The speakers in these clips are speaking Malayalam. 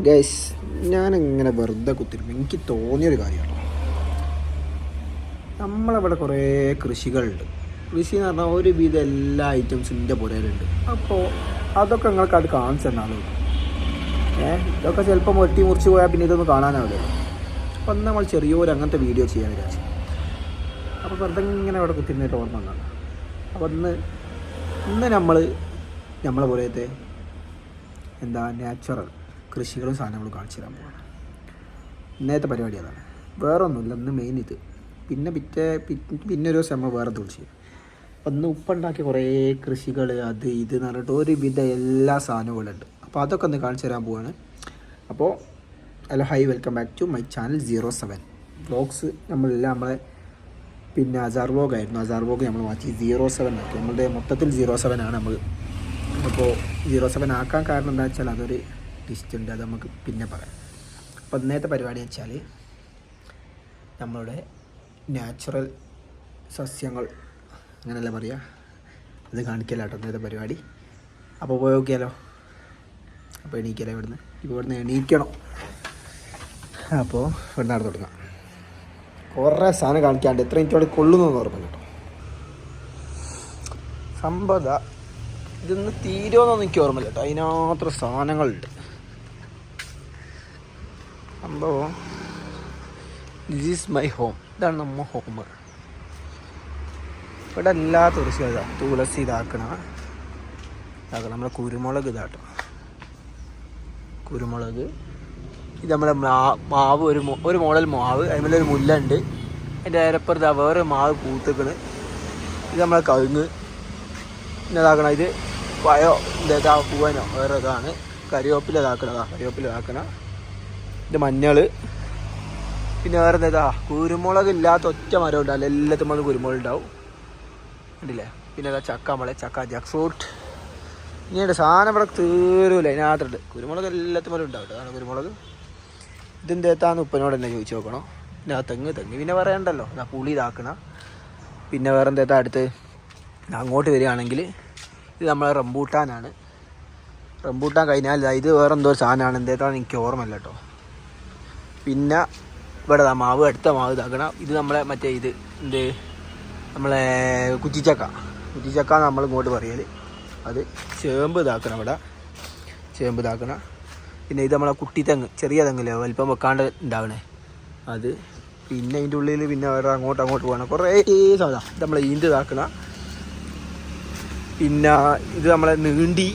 ഗൈസ് ഞാനിങ്ങനെ വെറുതെ കുത്തിരുന്നു എനിക്ക് തോന്നിയൊരു കാര്യമാണ്. നമ്മളവിടെ കുറേ കൃഷികളുണ്ട്. കൃഷി എന്ന് പറഞ്ഞാൽ ഒരുവിധം എല്ലാ ഐറ്റംസും പുരയിലുണ്ട്. അപ്പോൾ അതൊക്കെ നിങ്ങൾക്ക് അത് കാണിച്ചു തന്നാലോ ഏ ഇതൊക്കെ ചിലപ്പോൾ ഒട്ടി മുറിച്ച് പോയാൽ പിന്നെ ഇതൊന്നും കാണാനാവില്ല അപ്പം നമ്മൾ ചെറിയൊരു അങ്ങനത്തെ വീഡിയോ ചെയ്യാൻ വിചാരിച്ചു. അപ്പോൾ വെറുതെ ഇങ്ങനെ അവിടെ കുത്തിരുന്നിട്ട് ഓർമ്മ വന്നതാണ് അപ്പോൾ ഇന്ന് ഇന്ന് നമ്മൾ നമ്മളെ പുരയത്തെ എന്താ നാച്ചുറൽ കൃഷികളും സാധനങ്ങളും കാണിച്ചു തരാൻ പോവാണ്. ഇന്നത്തെ പരിപാടി അതാണ്. വേറെ ഒന്നുമില്ല ഇന്ന് മെയിൻ ഇത്. പിന്നെ പിറ്റേ പിന്നെ ഒരു ദിവസം നമ്മൾ വേറെ അപ്പം ഇന്ന് ഉപ്പുണ്ടാക്കിയ കുറേ കൃഷികൾ അത് ഇത് എന്ന് പറഞ്ഞിട്ട് ഒരുവിധ എല്ലാ സാധനങ്ങളും ഉണ്ട്. അപ്പോൾ അതൊക്കെ ഒന്ന് കാണിച്ചു തരാൻ പോവാണ്. അപ്പോൾ hello hi welcome back to my channel zero seven vlogs നമ്മളെല്ലാം നമ്മളെ പിന്നെ അസാർ വ്ലോഗ് ആയിരുന്നു. അസാർ വ്ലോഗ് നമ്മൾ മാറ്റി. സീറോ സെവൻ ആക്കി. നമ്മളുടെ മൊത്തത്തിൽ സീറോ സെവൻ ആണ് നമ്മൾ. അപ്പോൾ സീറോ സെവൻ ആക്കാൻ കാരണം എന്താ വെച്ചാൽ അതൊരു ലിസ്റ്റ് ഉണ്ട് അത് നമുക്ക് പിന്നെ പറയാം. അപ്പോൾ ഇന്നത്തെ പരിപാടി വെച്ചാൽ നമ്മളുടെ നാച്ചുറൽ സസ്യങ്ങൾ അങ്ങനെയല്ല പറയുക അത് കാണിക്കലാട്ടോ ഇന്നത്തെ പരിപാടി. അപ്പോൾ പോയി നോക്കിയാലോ അപ്പോൾ എണീക്കലോ ഇവിടുന്ന്. ഇപ്പോൾ ഇവിടുന്ന് എണീക്കണം. അപ്പോൾ ഇവിടുന്ന് അവിടെ തുടങ്ങാം. കുറേ സാധനം കാണിക്കാണ്ട് എത്ര എനിക്കവിടെ കൊള്ളുന്നു ഓർമ്മ കേട്ടോ. സംഭവ ഇതൊന്ന് തീരുമെന്നൊന്നും എനിക്ക് ഓർമ്മയില്ല കേട്ടോ. അതിനാത്ര സാധനങ്ങളുണ്ട്. സംഭവം ദിസ് ഈസ് മൈ ഹോം ഇതാണ് നമ്മ ഹോം ഇവിടെ എല്ലാ തുളസി ഇതാ. തുളസി ഇതാക്കണ. ഇതാക്കണം. നമ്മുടെ കുരുമുളക് ഇതാട്ടോ. കുരുമുളക്. ഇത് നമ്മുടെ മാവ് ഒരു ഒരു മോഡൽ മാവ്. അതിന്മേലെ ഒരു മുല്ല ഉണ്ട് അതിന്റെ അരപ്പുറത്ത് വേറെ മാവ് പൂത്തുക്കണ് ഇത് നമ്മളെ കഴുങ്ങ് പിന്നെ ഇതാക്കണം. ഇത് പഴോ ഇതാ പൂവനോ? വേറെ ഇതാണ്. കരിവേപ്പില ഇതാക്കണതാ. കരിവേപ്പില ഇതാക്കണ. ഇത് മഞ്ഞൾ പിന്നെ വേറെ എന്താ കുരുമുളക് ഇല്ലാത്ത ഒറ്റ മരം ഉണ്ടാവില്ല. എല്ലാത്തും വന്ന് കുരുമുളക് ഉണ്ടാവും. കണ്ടില്ലേ? പിന്നെ അതാ ചക്ക നമ്മളെ ചക്ക ജക്സോട്ട് എന്റെ സാധനം ഇവിടെ തീരൂല അതിനകത്തുണ്ട്. കുരുമുളക് എല്ലാത്തും വരെ ഉണ്ടാവും. അതാണ് കുരുമുളക്. എത്താന്ന് ഉപ്പനോട് തന്നെ ചോദിച്ചു നോക്കണം? പിന്നെ ആ തെങ്ങ്. തെങ്ങ് പിന്നെ പറയണ്ടല്ലോ. ഇതാ പുളി ഇതാക്കണ. പിന്നെ വേറെ എന്താ അടുത്ത്? അങ്ങോട്ട് വരികയാണെങ്കിൽ ഇത് നമ്മളെ റംബൂട്ടാനാണ്. റംബൂട്ടാൻ കഴിഞ്ഞാൽ ഇതാ വേറെ എന്തോ സാധനമാണ്. എന്തേത്താന്ന് എനിക്ക് ഓർമ്മയില്ല കേട്ടോ പിന്നെ ഇവിടെ മാവ് എടുത്ത മാവ് ഇതാക്കണം. ഇത് നമ്മളെ മറ്റേ ഇത് എന്ത്? നമ്മളെ കുറ്റിച്ചക്ക. കുറ്റിച്ചക്ക നമ്മൾ ഇങ്ങോട്ട് പറയൽ അത് ചേമ്പ് ഇതാക്കണം ഇവിടെ. ചേമ്പ് ഇതാക്കണം. പിന്നെ ഇത് നമ്മളെ കുട്ടി തെങ്ങ് ചെറിയ തെങ്ങില്ലേ വലിപ്പം വെക്കാണ്ട് ഉണ്ടാവണേ അത് പിന്നെ അതിന്റെ ഉള്ളിൽ പിന്നെ വേറെ അങ്ങോട്ട് അങ്ങോട്ട് പോകണം. കുറേ സാധനം ഇത്. നമ്മളെ ഈന്ത് ഇതാക്കണം. പിന്നെ ഇത് നമ്മളെ നീണ്ടി.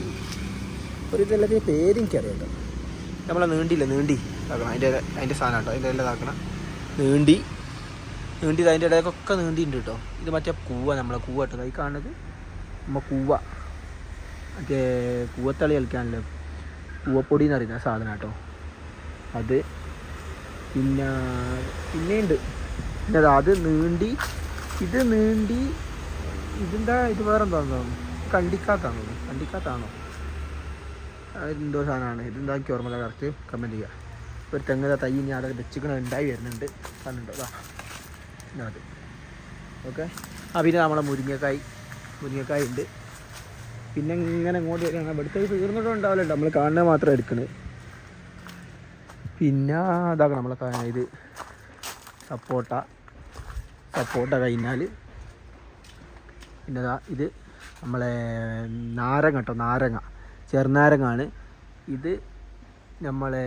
ഒരു ഇതെല്ലാത്തിന്റെ പേരെനിക്കറിയാം നമ്മളെ നീണ്ടില്ല നീണ്ടി. ഇതാക്കണം. അതിന്റെ അതിന്റെ സാധനം കേട്ടോ. അതിന്റെ എല്ലാം ഇതാക്കണം. നീണ്ടി. നീണ്ടി അതിന്റെ ഇടയ്ക്കൊക്കെ നീണ്ടിയിട്ടുണ്ട് കേട്ടോ. ഇത് മറ്റേ കൂവ നമ്മളെ കൂവ കേട്ടോ. ഈ കാണുന്നത് നമ്മൾ കൂവ. മറ്റേ കൂവത്തളി കളിക്കാനല്ലേ കൂവപ്പൊടി എന്ന് അറിയുന്ന സാധനം കേട്ടോ. അത് പിന്നെ പിന്നെയുണ്ട്. പിന്നെ അത് നീണ്ടി ഇത് നീണ്ടി ഇതെന്താ ഇത് വേറെ എന്താണെന്ന് കണ്ടിക്കാത്താണോ? കണ്ടിക്കാത്താണോ എന്തോ സാധനമാണ്. ഇതെന്താ ഓർമ്മ കറക്റ്റ് കമന്റ് ചെയ്യുക ഒരു തെങ്ങ് തൈ ഇനി അവിടെ വെച്ചിക്കണ ഉണ്ടായി വരുന്നുണ്ട്. കണ്ടുണ്ടോ? അതാ. ഓക്കെ? ആ പിന്നെ നമ്മളെ മുരിങ്ങക്കായ്. മുരിങ്ങക്കായ ഉണ്ട്. പിന്നെ ഇങ്ങനെ ഇങ്ങോട്ട് വരികയാണ് ഇവിടുത്തെ തീർന്നിട്ടും ഉണ്ടാവില്ല നമ്മൾ കാണുന്നത് മാത്രം എടുക്കണത് പിന്നെ ഇതാക്കണം നമ്മളെ ഇത് സപ്പോട്ട. സപ്പോട്ട കഴിഞ്ഞാൽ പിന്നെ ഇത് നമ്മളെ നാരങ്ങ കേട്ടോ നാരങ്ങ. ചെറുനാരങ്ങാണ്. ഇത് നമ്മളെ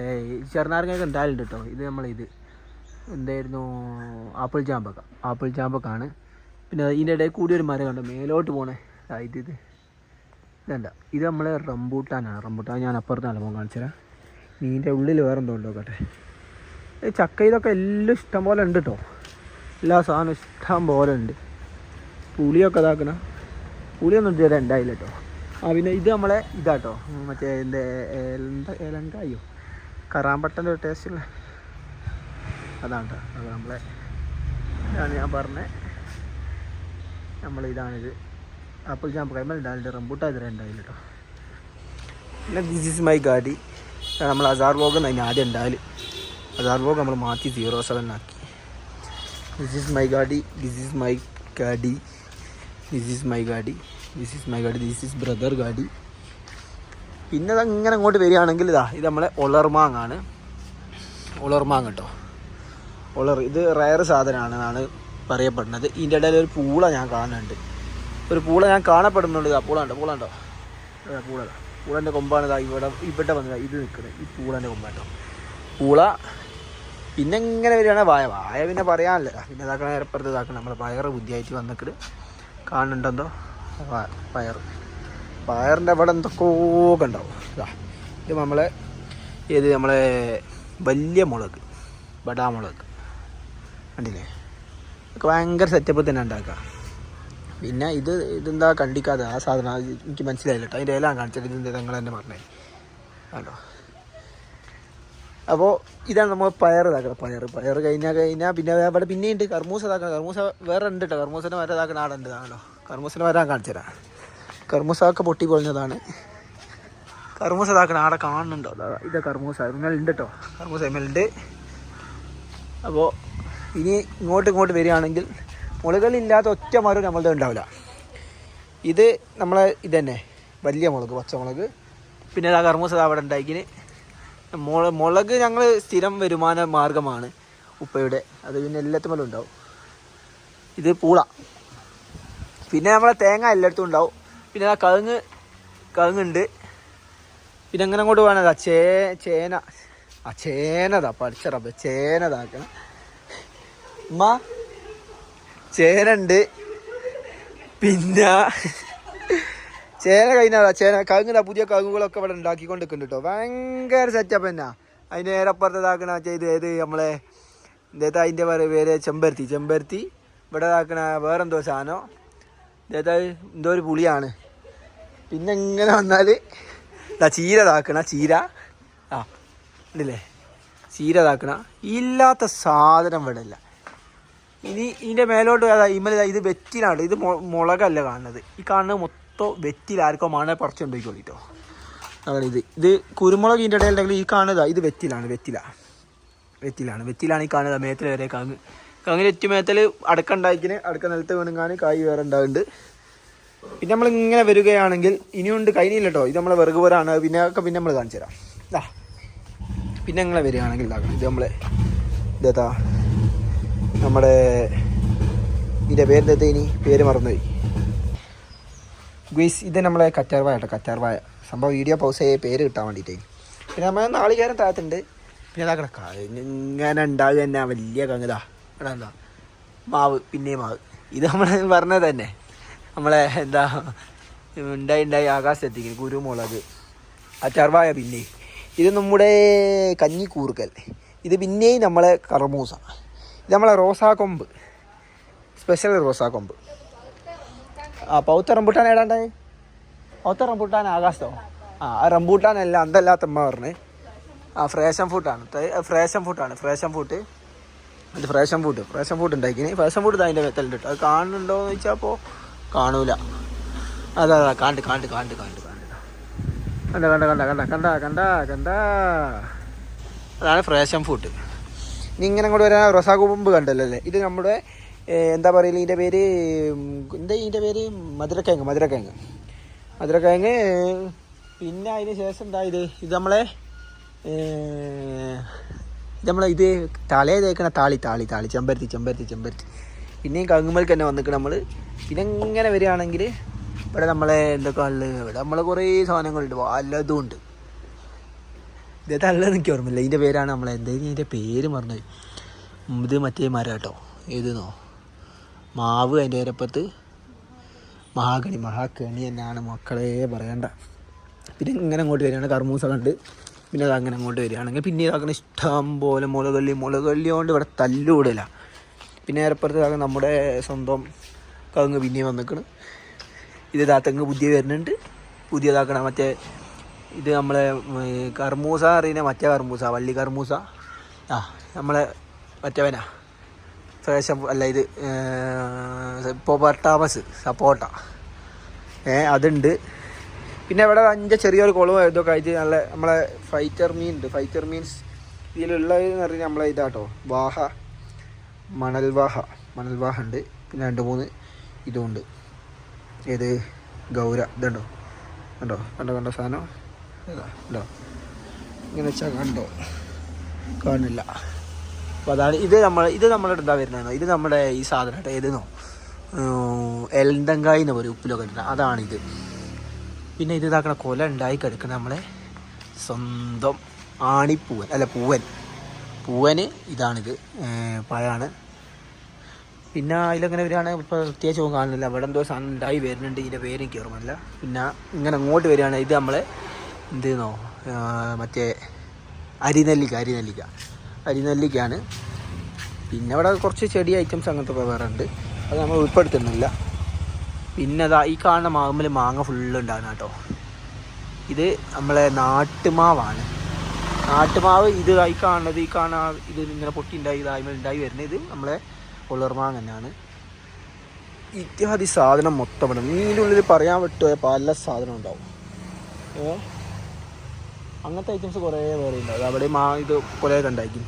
ചെറുനാരങ്ങയൊക്കെ എന്തായാലും കേട്ടോ. ഇത് നമ്മളെ ഇത് എന്തായിരുന്നു? ആപ്പിൾ ചാമ്പക്ക. ആപ്പിൾ ചാമ്പക്കാണ്. പിന്നെ ഇതിന്റെ ഇടയിൽ കൂടി ഒരു മരം കണ്ടോ? മേലോട്ട് പോണേ. ഇത് ഇത്. ഇതല്ല ഇത് നമ്മളെ റംബൂട്ടാനാണ്. റംബൂട്ടാൻ ഞാൻ അപ്പുറത്ത് നല്ല പോകാൻ കാണിച്ചാൽ മീനിന്റെ ഉള്ളിൽ ഉണ്ടോ കേട്ടെ ഈ ചക്ക ഇതൊക്കെ എല്ലാം ഇഷ്ടം പോലെ ഉണ്ട് കേട്ടോ. എല്ലാ സാധനവും ഇഷ്ടം പോലെ ഉണ്ട്. പുളിയൊക്കെ ഇതാക്കണ. പുളിയൊന്നും ഇതുവരെ ഉണ്ടായില്ല കേട്ടോ. ആ പിന്നെ ഇത് നമ്മളെ ഇതാട്ടോ. മറ്റേ ഏലങ്കായോ കറാമ്പട്ടന്റെ ടേസ്റ്റുള്ള അതാണ് അത് നമ്മളെ ഇതാണ് ഞാൻ പറഞ്ഞ. നമ്മൾ ഇതാണിത് ആപ്പിൾ ചാമ്പ് കഴിയുമ്പോൾ ഉണ്ടാവില്ല റംബൂട്ടാ ഇതിൽ ഉണ്ടായില്ല കേട്ടോ പിന്നെ ദിസ് ഈസ് മൈ ഗാഡി നമ്മൾ അസാർ വോഗ് അതിന് ആദ്യം ഉണ്ടാവില്ല അസാർ വോഗ് നമ്മൾ മാറ്റി സീറോ സെവൻ ആക്കി. This is my gaadi this is my gaadi this is my gaadi this is my gaadi this is brother gaadi പിന്നെ ഇങ്ങനെ അങ്ങോട്ട് വരികയാണെങ്കിൽ ഇതാ ഇത് നമ്മളെ ഒളർമാങ്ങാണ് ഒളർമാങ്ങ കേട്ടോ. ഒളർ ഇത് റയർ സാധനമാണ് എന്നാണ് പറയപ്പെടുന്നത്. ഇതിന്റെ ഇടയിൽ ഒരു പൂള ഞാൻ കാണുന്നുണ്ട്. ഒരു പൂള ഞാൻ കാണപ്പെടുന്നുണ്ട് ഇതാ പൂള ഉണ്ടോ പൂള. പൂളന്റെ കൊമ്പാണ് ഇതാ ഇവിടെ ഇവിടെ വന്നത് ഇത് നിൽക്കുന്നത് ഈ പൂളന്റെ കൊമ്പാട്ടോ പൂള പിന്നെ ഇങ്ങനെ വരികയാണ് വായ വായ പിന്നെ പറയാനല്ല. പിന്നെ ഇതാക്കണ ഇരപ്പുറത്ത് ഇതാക്കണം നമ്മൾ പയറ് ബുദ്ധിയായിട്ട് വന്നിട്ട് കാണുന്നുണ്ടെന്തോ വ- പയർ. പയറിന്റെ അവിടെ എന്തൊക്കെയൊക്കെ ഉണ്ടാവും ഇതാ ഇത് നമ്മളെ ഏത് നമ്മളെ വലിയ മുളക് ബടാമുളക് കണ്ടില്ലേ? ഒക്കെ ഭയങ്കര സെറ്റപ്പ് തന്നെ ഉണ്ടാക്കുക. പിന്നെ ഇത് ഇതെന്താ കണ്ടിക്കാതെ ആ സാധനം എനിക്ക് മനസ്സിലായില്ല അതിന്റെ എല്ലാം കാണിച്ചിട്ട് ഇതിന്റെ നിങ്ങൾ തന്നെ പറഞ്ഞേ. ആണോ അപ്പോൾ ഇതാണ് നമ്മൾ പയർ ഇതാക്കണം പയർ. പയർ കഴിഞ്ഞാൽ കഴിഞ്ഞാൽ പിന്നെ അവിടെ പിന്നെയുണ്ട് കർമൂസ ഇതാക്കണം. കർമൂസ വേറെ ഉണ്ട് കേട്ടോ കർമൂസനെ വേറെ ഇതാക്കണം ആടുണ്ട് ഇതാണല്ലോ കർമൂസനെ വരാൻ കാണിച്ചു തരാം പൊട്ടി പൊളിഞ്ഞതാണ് കർമൂസ ഇതാക്കണ ആടെ കാണുന്നുണ്ടോ ഇത് കർമ്മസ ഉണ്ട് കേട്ടോ കർമൂസ ഉണ്ട്. അപ്പോൾ ഇനി ഇങ്ങോട്ട് ഇങ്ങോട്ട് വരികയാണെങ്കിൽ മുളകളില്ലാത്ത ഒറ്റ മരം നമ്മളുടെ ഉണ്ടാവില്ല. ഇത് നമ്മളെ ഇത് തന്നെ വലിയ മുളക് പച്ചമുളക് പിന്നെ ആ കർമ്മസ അവിടെ ഉണ്ടാക്കിന് മുള മുളക് ഞങ്ങൾ സ്ഥിരം വരുമാന മാർഗമാണ് ഉപ്പയുടെ. അത് പിന്നെ എല്ലാത്തുമലും ഉണ്ടാവും. ഇത് പൂള. പിന്നെ നമ്മളെ തേങ്ങ എല്ലായിടത്തും ഉണ്ടാവും. പിന്നെ ആ കവുങ്ങ് കവുങ്ങുണ്ട്. പിന്നെ അങ്ങനെ അങ്ങോട്ട് വേണതാ ചേ ചേന. ആ ചേനതാ പഠിച്ചറബ് ചേനതാക്കണം ഉമ്മ ചേനുണ്ട് പിന്നെ ചേന കഴിഞ്ഞാ ചേന കവുങ്ങിന്റെ പുതിയ കവുങ്ങുകളൊക്കെ ഇവിടെ ഉണ്ടാക്കിക്കൊണ്ടിരിക്കുന്നുണ്ട് കേട്ടോ ഭയങ്കര സെറ്റപ്പ് തന്നെ അതിന്റെ നേരപ്പുറത്തതാക്കണ ചെയ്ത് ഏത് നമ്മളെ എന്താ അതിന്റെ പേര് ചെമ്പരത്തി ചെമ്പരത്തി. ഇവിടെ ഇതാക്കണ വേറെന്തോ സാധനം. ഇതേതാ എന്തോ ഒരു പുളിയാണ്. പിന്നെ ഇങ്ങനെ വന്നാൽ ഇതാ ചീര ഇതാക്കണ ചീര. ആ ഉണ്ടല്ലേ ചീര ഇതാക്കണ. ഇല്ലാത്ത സാധനം ഇവിടെ ഇല്ല ഇനി ഇതിന്റെ മേലോട്ട് അതാ ഇമ്മല ഇത് വെറ്റിലാണ്. ഇത് മുളകല്ല കാണുന്നത്. ഈ കാണുന്നത് മൊത്തം വെറ്റിൽ ആർക്കോ മണ പറിച്ച് കൊണ്ടുപോയിക്കോളിട്ടോ അതാണ് ഇത്. ഇത് കുരുമുളക് ഇതിന്റെ ഇടയിലുണ്ടെങ്കിൽ ഈ കാണുന്നതാ ഇത് വെറ്റിലാണ് വെറ്റില. വെറ്റിലാണ്. വെറ്റിലാണ് ഈ കാണുന്നത് മേത്തിൽ വരെ കങ്ങ് കങ്ങിന് ഒറ്റമേത്തൽ മേത്തിൽ അടക്ക ഉണ്ടാക്കിന് അടക്ക നിലത്ത് വീണുങ്ങാൻ കായ് വേറെ ഉണ്ടാകുന്നുണ്ട് പിന്നെ നമ്മൾ ഇങ്ങനെ വരികയാണെങ്കിൽ ഇനിയുണ്ട് കഴിഞ്ഞില്ല കേട്ടോ ഇത് നമ്മളെ വിറക് പോരാണ്. പിന്നെ ഒക്കെ പിന്നെ നമ്മൾ കാണിച്ചു തരാം. ഇതാ പിന്നെ ഇങ്ങനെ വരികയാണെങ്കിൽ ഇതാക്കണം ഇത് നമ്മളെ ഇതേതാ നമ്മുടെ ഇതിന്റെ പേരെന്താ ഇനി? പേര് മറന്നുപോയി. ഗുയിസ് ഇത് നമ്മളെ കറ്റാർവായ കേട്ടോ. കറ്റാർവായ സംഭവം വീഡിയോ പൗസ് ചെയ്യ പേര് കിട്ടാൻ വേണ്ടിയിട്ടേ പിന്നെ നമ്മൾ നാളികേരം താഴത്തുണ്ട്. പിന്നെ അതാക്കണം ഇങ്ങനെ ഉണ്ടാകുക തന്നെ വലിയ കങ്ങതാ എടാ എന്താ? മാവ് പിന്നെയും മാവ്. ഇത് നമ്മൾ പറഞ്ഞത് തന്നെ. നമ്മളെ എന്താ ഉണ്ടായി ഉണ്ടായി ആകാശത്തെത്തിക്കും കുരുമുളക് അച്ചാർവായ പിന്നെ. ഇത് നമ്മുടെ കഞ്ഞി കഞ്ഞിക്കൂർക്കൽ. ഇത് പിന്നെയും നമ്മളെ കറമൂസ ഇത് നമ്മളെ റോസാക്കൊമ്പ്. സ്പെഷ്യൽ റോസാക്കൊമ്പ്. ആ പൗത്ത റംബൂട്ടാൻ ഏടാണ്ടായി പൗത്ത റംബൂട്ടാൻ ആകാശത്തോ? ആ ആ റംബൂട്ടാനല്ല അന്തല്ലാത്തമ്മ പറഞ്ഞ്. ആ ഫ്രേഷൻ ഫുട്ടാണ് ഫ്രേഷൻ ഫുട്ടാണ് ഫ്രേഷൻ ഫുട്ട് അത് ഫ്രേഷൻ ഫുഡ് ഫ്രേഷൻ ഫുഡ് ഉണ്ടാക്കിന് ഫ്രേഷൻ ഫുഡ് അതിന്റെ മെത്തലുണ്ട് കേട്ടോ അത് കാണുന്നുണ്ടോ എന്ന് ചോദിച്ചാൽ അപ്പോൾ കാണൂല. അതാ അതാ കാണ്ട് കാണ്ട് കാണ്ട് കാണ്ട് കാണ്ട്. കണ്ട കണ്ട കണ്ട കണ്ട കണ്ട കണ്ട അതാണ് ഫ്രേഷൻ ഫുഡ് ഇനി ഇങ്ങനെ അങ്ങോട്ട് വരാൻ റൊസാകുമ്പ് കണ്ടല്ലോ അല്ലേ? ഇത് നമ്മുടെ എന്താ പറയുക ഇതിന്റെ പേര് എന്താ ഇതിന്റെ പേര്? മധുരക്കിഴങ്ങ് മധുരക്കിഴങ്ങ്. മധുരക്കിഴങ്ങ് പിന്നെ അതിന് ശേഷം എന്താ ഇത്? ഇത് നമ്മളെ ഏ, ഇത് തലേ തേക്കണ താളി താളി താളി. ചെമ്പരത്തി ചെമ്പരത്തി ചെമ്പരത്തി. പിന്നെയും കങ്ങുമ്പൽക്ക് തന്നെ വന്നിട്ട് നമ്മൾ പിന്നെ ഇങ്ങനെ വരികയാണെങ്കിൽ ഇവിടെ നമ്മളെ എന്തൊക്കെ ഉള്ളത് ഇവിടെ നമ്മളെ കുറേ സാധനങ്ങളുണ്ട്. വല്ലതും ഉണ്ട്. ഇത് അല്ലെന്ന് എനിക്ക് ഓർമ്മയില്ല. ഇതിന്റെ പേരാണ് നമ്മളെ എന്തായാലും ഇതിന്റെ പേര് മറന്നു ഇത് മറ്റേ മരം കേട്ടോ. ഏതെന്നോ? മാവ് അതിന്റെ ഒരപ്പത്ത് മഹാഗണി. മഹാഗണി തന്നെയാണ്. മക്കളെ പറയണ്ട. പിന്നെ ഇങ്ങനെ അങ്ങോട്ട് വരികയാണ്. കർമൂസ കണ്ട്. പിന്നെ അത് അങ്ങനെ അങ്ങോട്ട് വരികയാണെങ്കിൽ പിന്നെ ഇതാക്കണ ഇഷ്ടം പോലെ മുളകല്ലി മുളകല്ലി കൊണ്ട് ഇവിടെ തല്ലുകൂടില്ല പിന്നെ ഏറെപ്പുറത്ത് ഇതാക്കുന്ന നമ്മുടെ സ്വന്തം കവുങ്ങ് പിന്നെയും വന്നിക്കണ്. ഇത് ഇതാത്തങ്ങ് തെങ്ങ് പുതിയ വരുന്നുണ്ട്. പുതിയതാക്കണ മറ്റേ ഇത് നമ്മളെ കർമൂസ അറിയുന്ന മറ്റേ കർമൂസ വള്ളി കർമൂസ. ആ നമ്മളെ മറ്റവനാ. ഫേഷം അല്ല ഇത് ഇപ്പോൾ പട്ടാമസ് സപ്പോട്ട. ഏ അതുണ്ട്. പിന്നെ ഇവിടെ അഞ്ച ചെറിയൊരു കുളവും ഇതൊക്കെ ആയിട്ട് നല്ല നമ്മളെ ഫൈറ്റർ മീൻ ഉണ്ട്. ഫൈറ്റർ മീൻസ് ഇതിലുള്ള പറഞ്ഞാൽ നമ്മളെ ഇതാട്ടോ. വാഹ മണൽവാഹ. മണൽവാഹ ഉണ്ട്. പിന്നെ രണ്ട് മൂന്ന് ഇതുമുണ്ട് ഏത്? ഗൗര. ഇതുണ്ടോ? കണ്ടോ? കണ്ടോ? കണ്ടോ സാധനം? ഇതാ, ഉണ്ടോ ഇങ്ങനെ വെച്ചാൽ കണ്ടോ? കാണില്ല. അപ്പോൾ അതാണ് ഇത് നമ്മൾ ഇത് നമ്മുടെ എന്താ വരുന്നതെന്നോ ഇത് നമ്മുടെ ഈ സാധനം ഏതെന്നോ? എലന്തങ്കായി എന്ന് പറയും ഉപ്പിലൊക്കെ അതാണിത്. പിന്നെ ഇത് ഇതാക്കണ കൊല ഉണ്ടായി കിടക്കുന്ന നമ്മളെ സ്വന്തം ആണിപ്പൂവൻ അല്ല പൂവൻ. പൂവന് ഇതാണിത് പഴമാണ് പിന്നെ അതിലങ്ങനെ വരികയാണ് ഇപ്പോൾ പ്രത്യേകിച്ച് ഒന്നും കാണുന്നില്ല. അവിടെ എന്തോ സാധനം ഉണ്ടായി വരുന്നുണ്ട് ഇതിന്റെ പേര് എനിക്ക് ഓർമ്മയില്ല പിന്നെ ഇങ്ങനെ അങ്ങോട്ട് വരികയാണ് ഇത് നമ്മളെ ചെയ്യുന്നോ മറ്റേ അരിനെല്ലിക്ക അരിനെല്ലിക്ക. അരിനെല്ലിക്കയാണ്. പിന്നെ അവിടെ കുറച്ച് ചെടി ഐറ്റംസ് അങ്ങനത്തെ വേറെ ഉണ്ട്. അത് നമ്മൾ ഉൾപ്പെടുത്തുന്നില്ല. പിന്നെ അതാ ഈ കാണുന്ന മാവുമ്മൽ മാങ്ങ ഫുള്ള് ഉണ്ടാകുന്ന കേട്ടോ. ഇത് നമ്മളെ നാട്ടുമാവാണ്. നാട്ടുമാവ് ഇത് ഈ കാണുന്നത് ഈ കാണാ ഇത് ഇങ്ങനെ പൊട്ടി ഉണ്ടായി ഇതായ്മ ഉണ്ടായി വരുന്നത് ഇത് നമ്മളെ ഉളർമാങ്ങ തന്നെയാണ് ഇത്യാദി സാധനം മൊത്തം ഇതിന്റെ ഉള്ളിൽ പറയാൻ പറ്റുമോ പല സാധനം ഉണ്ടാവും. ഏ? അങ്ങനത്തെ ഐറ്റംസ് കുറേ വേറെ ഉണ്ടാവും. അവിടെ മാ ഇത് കുറേ കണ്ടായിരിക്കും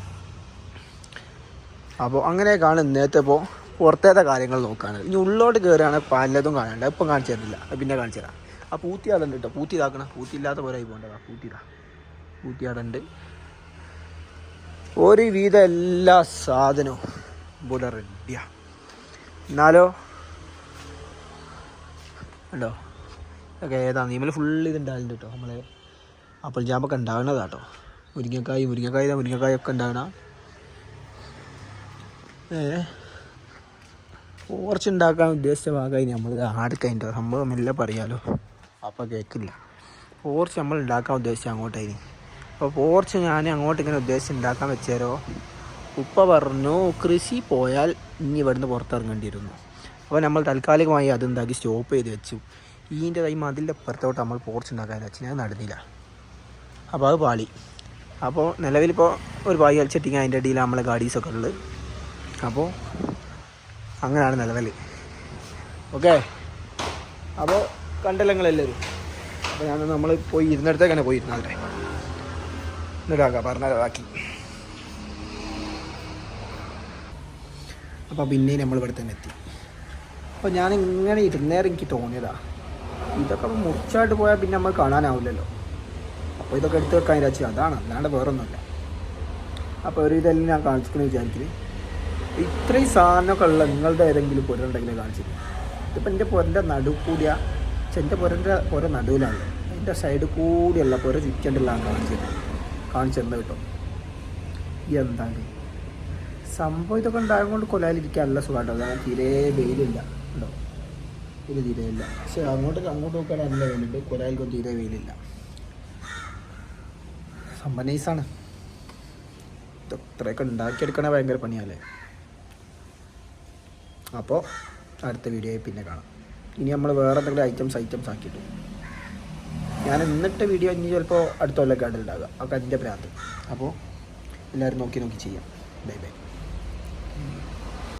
അപ്പോൾ അങ്ങനെയൊക്കെയാണ് ഇന്നത്തെ ഇപ്പോൾ പുറത്തേത്തെ കാര്യങ്ങൾ നോക്കുകയാണ് ഇനി ഉള്ളോട്ട് കയറുകയാണ് പലതും കാണണ്ട ഇപ്പം കാണിച്ചു തരുന്നില്ല. പിന്നെ കാണിച്ചു തരാം. ആ പൂത്തി അതുണ്ട് കേട്ടോ പൂത്തി ഇതാക്കണം. പൂത്തി ഇല്ലാത്ത പോലെ ആയി പോകേണ്ടതാ പൂത്തി ഇതാ. പൂത്തി അതുണ്ട് എല്ലാ സാധനവും ഇവിടെ റെഡിയാ എന്നാലോ? ഉണ്ടോ ഒക്കെ ഏതാ? നീമൽ ഫുള്ള് ഇത് ഉണ്ടാകുന്നുണ്ട് കേട്ടോ നമ്മളെ അപ്പോൾ ജാമൊക്കെ ഉണ്ടാകുന്നതാ കേട്ടോ മുരിങ്ങക്കായ് മുരിങ്ങക്കായ മുരിങ്ങക്കായൊക്കെ ഉണ്ടാകണ ഏ? പോർച്ച് ഉണ്ടാക്കാൻ ഉദ്ദേശിച്ച ഭാഗമായി നമ്മൾ ആടുക്കതിന്റെ സംഭവം എല്ലാം പറയാലോ. അപ്പോൾ കേൾക്കില്ല പോർച്ച് നമ്മൾ ഉണ്ടാക്കാൻ ഉദ്ദേശിച്ച അങ്ങോട്ടായി അപ്പോൾ പോർച്ച് ഞാൻ അങ്ങോട്ട് ഇങ്ങനെ ഉദ്ദേശിച്ച് ഉണ്ടാക്കാൻ വെച്ചേരോ. ഉപ്പ പറഞ്ഞു കൃഷി പോയാൽ ഇനി ഇവിടുന്ന് പുറത്തിറങ്ങേണ്ടിയിരുന്നു. അപ്പോൾ നമ്മൾ താൽക്കാലികമായി അതുണ്ടാക്കി സ്റ്റോപ്പ് ചെയ്ത് വെച്ചു. ഈന്റെ കൈ മതിലിന്റെ പുറത്തോട്ട് നമ്മൾ പോർച്ച് ഉണ്ടാക്കാൻ ഞാൻ നടന്നില്ല. അപ്പോൾ അത് പാളി. അപ്പോൾ നിലവിലിപ്പോൾ ഒരു പായി കളിച്ചിട്ടിങ്ങനെ അതിന്റെ ഇടയിൽ നമ്മളെ ഗാഡീസൊക്കെ ഉള്ളത്. അപ്പോൾ അങ്ങനെയാണ് നിലവിൽ ഓക്കെ? അപ്പോൾ കണ്ടല്ലോ അപ്പോൾ ഞാൻ നമ്മൾ പോയി ഇരുന്നിടത്തേക്കാണ് പോയി ഇരുന്നാട്ടെ എന്നിട്ടാക്കാം പറഞ്ഞാൽ ബാക്കി. അപ്പോൾ പിന്നെ നമ്മൾ ഇവിടെ തന്നെ എത്തി. അപ്പോൾ ഞാൻ ഇങ്ങനെ ഇരുന്നേരം എനിക്ക് തോന്നിയതാ ഇതൊക്കെ മുറിച്ചായിട്ട് പോയാൽ പിന്നെ നമ്മൾ കാണാനാവില്ലല്ലോ. അപ്പോൾ ഇതൊക്കെ എടുത്ത് വെക്കാൻ വിചാരിച്ചു അതാണ് അല്ലാണ്ട് വേറൊന്നുമില്ല. അപ്പോൾ ഒരു ഇതെല്ലാം ഞാൻ കാണിച്ചിട്ടുണ്ടെന്ന് വിചാരിക്കൽ. ഇത്രയും സാധനമൊക്കെ ഉള്ള നിങ്ങളുടെ ഏതെങ്കിലും പുരണ്ടെങ്കിലും കാണിച്ചു ഇതിപ്പോൾ എന്റെ പുരന്റെ നടു കൂടിയ എന്റെ പുരന്റെ പുര നടുവിലാണ് എന്റെ സൈഡ് കൂടിയുള്ള പുര ചുറ്റണ്ടിലാണ് കാണിച്ചത് കാണിച്ചിരുന്നത് കേട്ടോ. എന്താണ്? സംഭവം ഇതൊക്കെ ഉണ്ടായതുകൊണ്ട് കൊലാലിരിക്കാൻ നല്ല സുഖമായിട്ടോ കാരണം തീരെ വെയിലില്ല. ഉണ്ടോ? ഇത് തീരെ ഇല്ല പക്ഷെ അങ്ങോട്ട് അങ്ങോട്ട് നോക്കാൻ നല്ല വെയിലുണ്ട്. കൊലയിലൊന്നും തീരെ വെയിലില്ല. സംഭവം നൈസാണ് ഇത്രയൊക്കെ ഉണ്ടാക്കിയെടുക്കണേ ഭയങ്കര പണിയല്ലേ അപ്പോൾ അടുത്ത വീഡിയോയിൽ പിന്നെ കാണാം. ഇനി നമ്മൾ വേറെ എന്തെങ്കിലും ഐറ്റംസ് ഐറ്റംസ് ആക്കിയിട്ടു. ഞാൻ എന്നിട്ട് വീഡിയോ ഇനി ചിലപ്പോൾ അടുത്ത കൊല്ലമൊക്കെ ഉണ്ടാകുക ഒക്കെ അതിന്റെ പ്രാന്ത്. അപ്പോൾ എല്ലാവരും നോക്കി നോക്കി ചെയ്യാം. Bye bye.